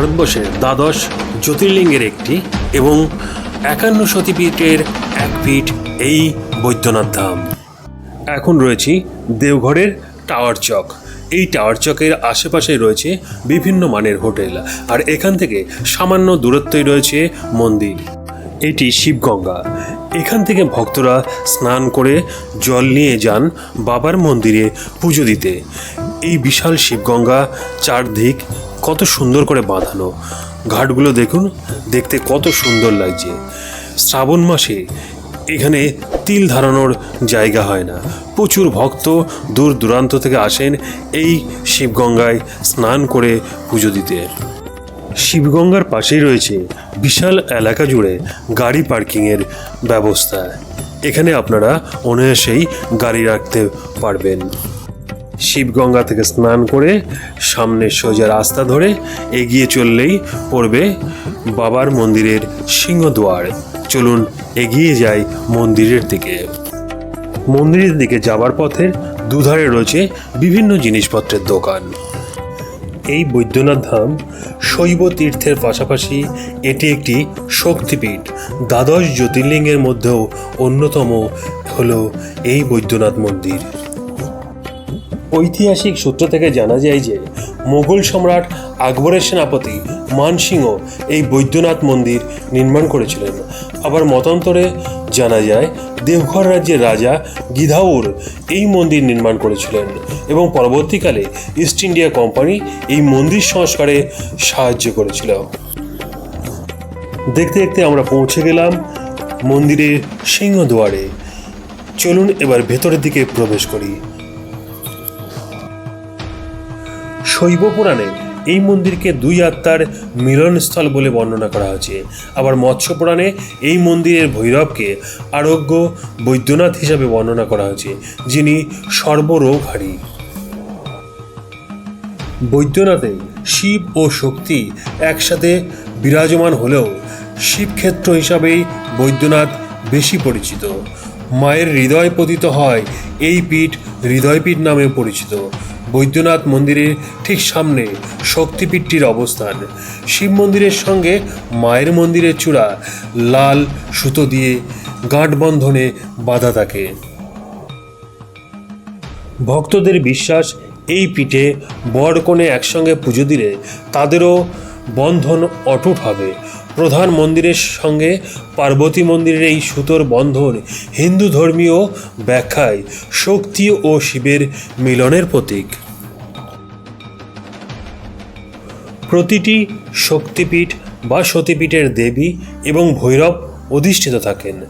ভারতবর্ষের দ্বাদশ জ্যোতির্লিঙ্গের একটি এবং একান্ন সতীপীঠের এক পীঠ এই বৈদ্যনাথ ধাম। এখন রয়েছি দেওঘরের টাওয়ার চক। এই টাওয়ার চকের আশেপাশে রয়েছে বিভিন্ন মানের হোটেল আর এখান থেকে সামান্য দূরত্বই রয়েছে মন্দির। এটি শিবগঙ্গা। এখান থেকে ভক্তরা স্নান করে জল নিয়ে যান বাবার মন্দিরে পুজো দিতে। এই বিশাল শিবগঙ্গা চারদিক কত সুন্দর করে বাঁধানো। ঘাটগুলো দেখুন, দেখতে কত সুন্দর লাগছে। শ্রাবণ মাসে এখানে তিল ধারণার জায়গা হয় না। প্রচুর ভক্ত দূর দূরান্ত থেকে আসেন এই শিবগঙ্গায় স্নান করে পুজো দিতে। শিবগঙ্গার পাশেই রয়েছে বিশাল এলাকা জুড়ে গাড়ি পার্কিংয়ের ব্যবস্থা। এখানে আপনারা অনায়াসেই গাড়ি রাখতে পারবেন। শিবগঙ্গা থেকে স্নান করে সামনে সোজা রাস্তা ধরে এগিয়ে চললেই পড়বে বাবার মন্দিরের সিংহদুয়ার। চলুন এগিয়ে যাই মন্দিরের দিকে। মন্দিরের দিকে যাবার পথের দুধারে রয়েছে বিভিন্ন জিনিসপত্রের দোকান। এই বৈদ্যনাথ ধাম শৈব তীর্থের পাশাপাশি এটি একটি শক্তিপীঠ। দ্বাদশ জ্যোতির্লিঙ্গের মধ্যেও অন্যতম হল এই বৈদ্যনাথ মন্দির। ঐতিহাসিক সূত্র থেকে জানা যায় যে মোগল সম্রাট আকবরের সেনাপতি মানসিংহ এই বৈদ্যনাথ মন্দির নির্মাণ করেছিলেন। আবার মতান্তরে জানা যায় দেবঘর রাজ্যের রাজা গিধাউর এই মন্দির নির্মাণ করেছিলেন এবং পরবর্তীকালে ইস্ট ইন্ডিয়া কোম্পানি এই মন্দির সংস্কারে সাহায্য করেছিল। দেখতে দেখতে আমরা পৌঁছে গেলাম মন্দিরের সিংহদুয়ারে। চলুন এবার ভেতরের দিকে প্রবেশ করি। শৈব পুরাণে এই মন্দিরকে দুই আত্মার মিলনস্থল বলে বর্ণনা করা হয়েছে। আবার মৎস্য পুরাণে এই মন্দিরের ভৈরবকে আরোগ্য বৈদ্যনাথ হিসাবে বর্ণনা করা হয়েছে, যিনি সর্বরোগহারী বৈদ্যনাথে শিব ও শক্তি একসাথে বিরাজমান হলেও শিবক্ষেত্র হিসাবেই বৈদ্যনাথ বেশি পরিচিত। মায়ের হৃদয় পতিত হয় এই পীঠ হৃদয়পীঠ নামে পরিচিত। বৈদ্যনাথ মন্দিরের ঠিক সামনে শক্তিপীঠটির অবস্থান। শিব মন্দিরের সঙ্গে মায়ের মন্দিরের চূড়া লাল সুতো দিয়ে গাঁটবন্ধনে বাঁধা থাকে। ভক্তদের বিশ্বাস, এই পিঠে বর কনে একসঙ্গে পুজো দিলে তাদেরও বন্ধন অটুট হবে। প্রধান মন্দিরের সঙ্গে পার্বতী মন্দিরের এই সুতোর বন্ধন হিন্দু ধর্মীয় ব্যাখ্যায় শক্তি ও শিবের মিলনের প্রতীক। প্রতিটি শক্তিপীঠ বা সতীপীঠের দেবী এবং ভৈরব অধিষ্ঠিত থাকেন।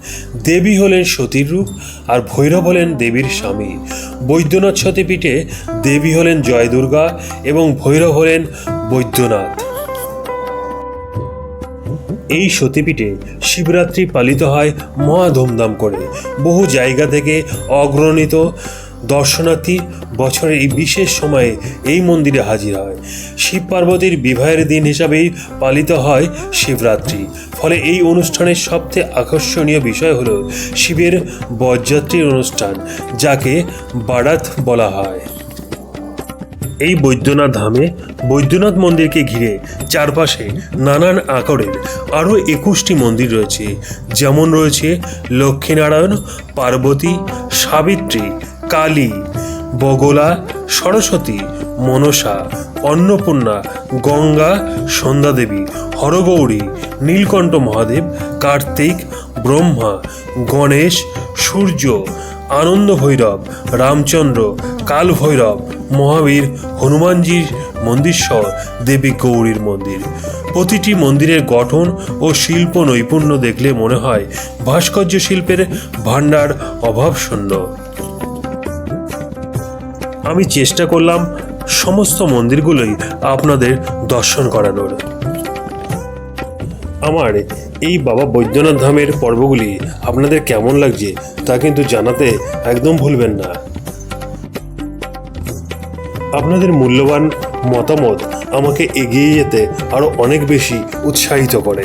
দেবী হলেন সতীর রূপ আর ভৈরব হলেন দেবীর স্বামী। বৈদ্যনাথ সতীপীঠে দেবী হলেন জয় দুর্গা এবং ভৈরব হলেন বৈদ্যনাথ। এই সতীপীঠে শিবরাত্রি পালিত হয় মহা ধুমধাম করে। বহু জায়গা থেকে অগ্রণিত দর্শনার্থী বছরের এই বিশেষ সময়ে এই মন্দিরে হাজির হয়। শিব পার্বতীর বিবাহের দিন হিসাবেই পালিত হয় শিবরাত্রি। ফলে এই অনুষ্ঠানের সবচেয়ে আকর্ষণীয় বিষয় হলো শিবের বরযাত্রীর অনুষ্ঠান, যাকে বারাত বলা হয়। এই বৈদ্যনাথ ধামে বৈদ্যনাথ মন্দিরকে ঘিরে চারপাশে নানান আকারের আরও একুশটি মন্দির রয়েছে। যেমন রয়েছে লক্ষ্মীনারায়ণ, পার্বতী, সাবিত্রী, কালী, বগলা, সরস্বতী, মনসা, অন্নপূর্ণা, গঙ্গা, সন্ধ্যাদেবী, হরগৌরী, নীলকণ্ঠ মহাদেব, কার্তিক, ব্রহ্মা, গণেশ, সূর্য আনন্দ ভৈরব রামচন্দ্র কাল ভৈরব, মহাবীর, হনুমানজির মন্দির সহ দেবী গৌরীর মন্দির। প্রতিটি মন্দিরের গঠন ও শিল্প নৈপুণ্য দেখলে মনে হয় ভাস্কর্য শিল্পের ভাণ্ডার অভাবশূন্য। আমি চেষ্টা করলাম সমস্ত মন্দিরগুলোই আপনাদের দর্শন করানোর। আমার এই বাবা বৈদ্যনাথ ধামের পর্বগুলি আপনাদের কেমন লাগছে তা কিন্তু জানাতে একদম ভুলবেন না। আপনাদের মূল্যবান মতামত আমাকে এগিয়ে যেতে আরও অনেক বেশি উৎসাহিত করে।